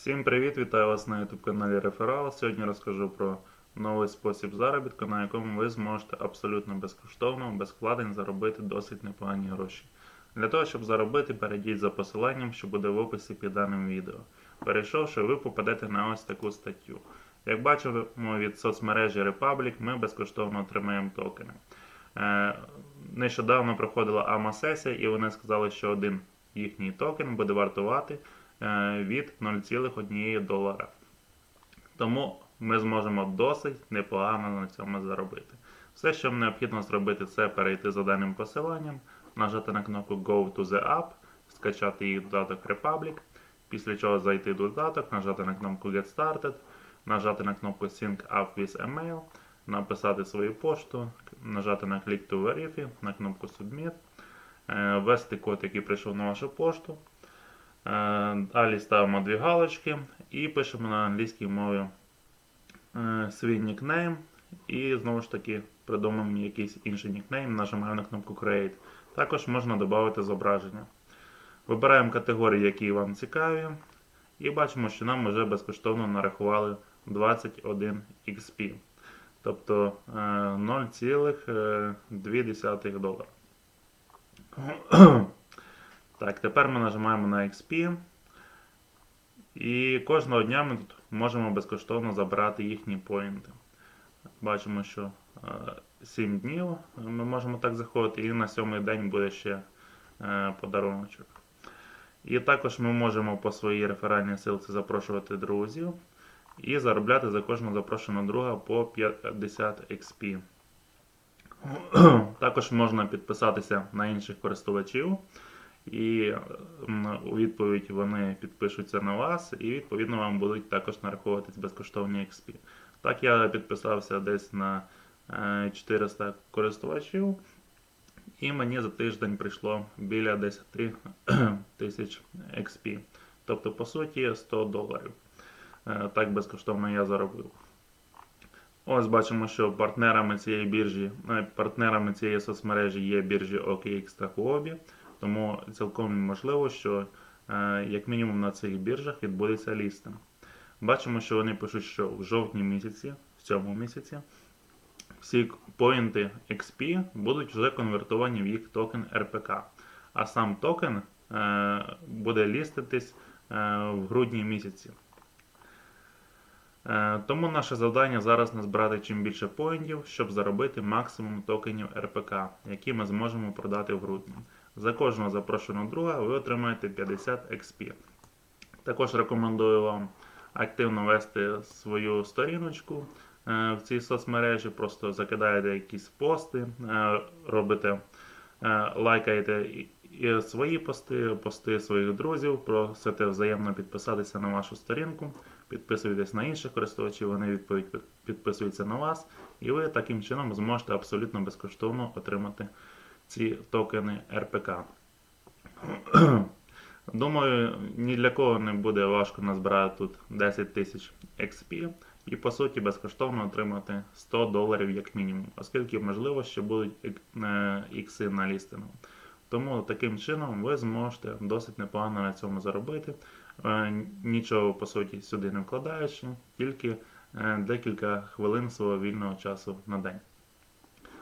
Всім привіт! Вітаю вас на YouTube каналі Реферал. Сьогодні розкажу про новий спосіб заробітку, на якому ви зможете абсолютно безкоштовно, без вкладень заробити досить непогані гроші. Для того, щоб заробити, перейдіть за посиланням, що буде в описі під даним відео. Перейшовши, ви попадете на ось таку статтю. Як бачимо від соцмережі Republic, ми безкоштовно отримаємо токени. Е, Нещодавно проходила АМА-сесія, і вони сказали, що один їхній токен буде вартувати від 0,1 долара. Тому ми зможемо досить непогано на цьому заробити. Все, що вам необхідно зробити, це перейти за даним посиланням, нажати на кнопку Go to the App, скачати її додаток Republic, після чого зайти в додаток, нажати на кнопку Get Started, нажати на кнопку Sync Up with Email, написати свою пошту, нажати на Click to Verify, на кнопку Submit, е, ввести код, який прийшов на вашу пошту. Е, Далі ставимо дві галочки і пишемо на англійській мові е, свій нікнейм. І знову ж таки придумаємо якийсь інший нікнейм, нажимаємо на кнопку Create. Також можна додати зображення. Вибираємо категорії, які вам цікаві. І бачимо, що нам вже безкоштовно нарахували 21 XP. Тобто е, 0,2 долара. Так, тепер ми нажимаємо на XP. І кожного дня ми тут можемо безкоштовно забрати їхні поінти. Бачимо, що е, 7 днів ми можемо так заходити, і на сьомий день буде ще е, подаруночок. І також ми можемо по своїй реферальній силці запрошувати друзів і заробляти за кожного запрошеного друга по 50 XP. Також можна підписатися на інших користувачів, і у відповідь вони підпишуться на вас, і відповідно вам будуть також нараховуватись безкоштовні XP. Так, я підписався десь на е, 400 користувачів, і мені за тиждень прийшло біля 10 тисяч XP. Тобто, по суті, 100 доларів. Е, Так безкоштовно я заробив. Ось бачимо, що партнерами цієї біржі, е, партнерами цієї соцмережі є біржі OKX та Huobi, тому цілком можливо, що е, як мінімум на цих біржах відбудеться лістинг. Бачимо, що вони пишуть, що в жовтні місяці, в цьому місяці, всі поінти XP будуть вже конвертовані в їх токен RPK. А сам токен е, буде ліститись е, в грудні місяці. Тому наше завдання зараз назбирати чим більше поінтів, щоб заробити максимум токенів РПК, які ми зможемо продати в грудні. За кожного запрошеного друга ви отримаєте 50 XP. Також рекомендую вам активно вести свою сторіночку е, в цій соцмережі, просто закидаєте якісь пости, е, робите, е, лайкаєте і- свої пости, пости своїх друзів, просите взаємно підписатися на вашу сторінку, підписуєтесь на інших користувачів, вони відповідь підписуються на вас, і ви таким чином зможете абсолютно безкоштовно отримати ці токени РПК. Думаю, ні для кого не буде важко назбирати тут 10 тисяч XP і по суті безкоштовно отримати 100 доларів як мінімум, оскільки можливо, що будуть е, ікси на лістингу. Тому таким чином ви зможете досить непогано на цьому заробити, е, нічого по суті сюди не вкладаючи, тільки е, декілька хвилин свого вільного часу на день.